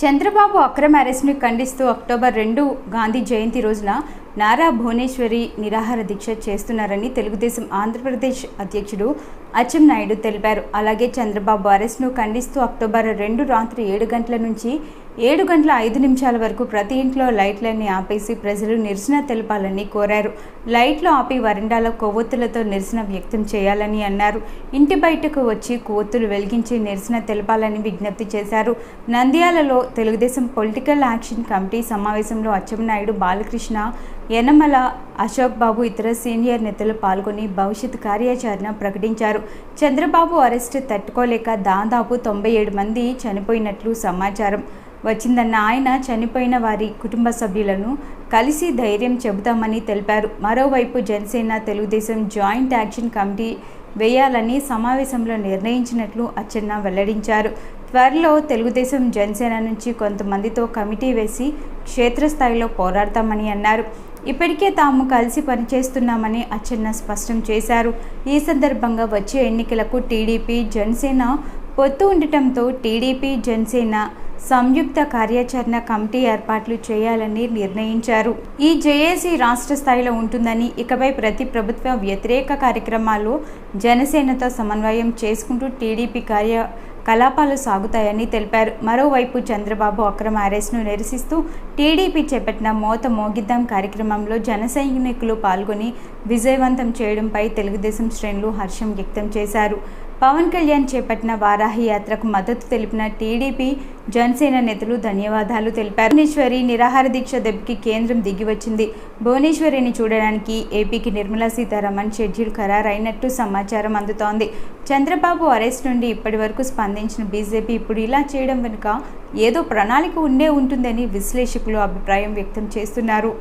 చంద్రబాబు అక్రమ అరెస్ట్ను ఖండిస్తూ అక్టోబర్ రెండు గాంధీ జయంతి రోజున నారా భువనేశ్వరి నిరాహార దీక్ష చేస్తున్నారని తెలుగుదేశం ఆంధ్రప్రదేశ్ అధ్యక్షుడు నాయుడు తెలిపారు. అలాగే చంద్రబాబు అరెస్ట్ను ఖండిస్తూ అక్టోబర్ రెండు రాత్రి ఏడు గంటల నుంచి ఏడు గంటల ఐదు నిమిషాల వరకు ప్రతి ఇంట్లో లైట్లన్నీ ఆపేసి ప్రజలు నిరసన తెలపాలని కోరారు. లైట్లు ఆపి వరండాలో కొవ్వొత్తులతో నిరసన వ్యక్తం చేయాలని అన్నారు. ఇంటి బయటకు వచ్చి కొవ్వొత్తులు వెలిగించి నిరసన తెలపాలని విజ్ఞప్తి చేశారు. నంద్యాలలో తెలుగుదేశం పొలిటికల్ యాక్షన్ కమిటీ సమావేశంలో అచ్చెన్నాయుడు బాలకృష్ణ యనమల అశోక్ బాబు ఇతర సీనియర్ నేతలు పాల్గొని భవిష్యత్ కార్యాచరణ ప్రకటించారు. చంద్రబాబు అరెస్ట్ తట్టుకోలేక దాదాపు తొంభై ఏడు మంది చనిపోయినట్లు సమాచారం. వచ్చిందన్న ఆయన చనిపోయిన వారి కుటుంబ సభ్యులను కలిసి ధైర్యం చెబుతామని తెలిపారు. మరోవైపు Janasena Telugu Desam joint action committee వేయాలని సమావేశంలో నిర్ణయించినట్లు అచ్చెన్న వెల్లడించారు. త్వరలో తెలుగుదేశం జనసేన నుంచి కొంతమందితో కమిటీ వేసి క్షేత్రస్థాయిలో పోరాడతామని అన్నారు. ఇప్పటికే తాము కలిసి పనిచేస్తున్నామని అచ్చెన్న స్పష్టం చేశారు. ఈ సందర్భంగా వచ్చే ఎన్నికలకు టీడీపీ జనసేన పొత్తు ఉండటంతో టీడీపీ జనసేన సంయుక్త కార్యాచరణ కమిటీ ఏర్పాట్లు చేయాలని నిర్ణయించారు. ఈ జేఏసీ రాష్ట్ర స్థాయిలో ఉంటుందని ఇకపై ప్రతి ప్రభుత్వ వ్యతిరేక కార్యక్రమాలు జనసేనతో సమన్వయం చేసుకుంటూ టీడీపీ కార్య కలాపాలు సాగుతాయని తెలిపారు. మరోవైపు చంద్రబాబు అక్రమ అరెస్ట్ను నిరసిస్తూ టీడీపీ చేపట్టిన మోత మోగిద్దాం కార్యక్రమంలో జన సైనికులు పాల్గొని విజయవంతం చేయడంపై తెలుగుదేశం శ్రేణులు హర్షం వ్యక్తం చేశారు. పవన్ కళ్యాణ్ చేపట్టిన వారాహి యాత్రకు మద్దతు తెలిపిన టీడీపీ జనసేన నేతలు ధన్యవాదాలు తెలిపారు. భువనేశ్వరి నిరాహార దీక్ష దెబ్బకి కేంద్రం దిగివచ్చింది. భువనేశ్వరిని చూడడానికి ఏపీకి నిర్మలా సీతారామన్ షెడ్యూల్ ఖరారైనట్టు సమాచారం అందుతోంది. చంద్రబాబు అరెస్ట్ నుండి ఇప్పటి వరకు స్పందించిన బీజేపీ ఇప్పుడు ఇలా చేయడం వెనుక ఏదో ప్రణాళిక ఉండే ఉంటుందని విశ్లేషకులు అభిప్రాయం వ్యక్తం చేస్తున్నారు.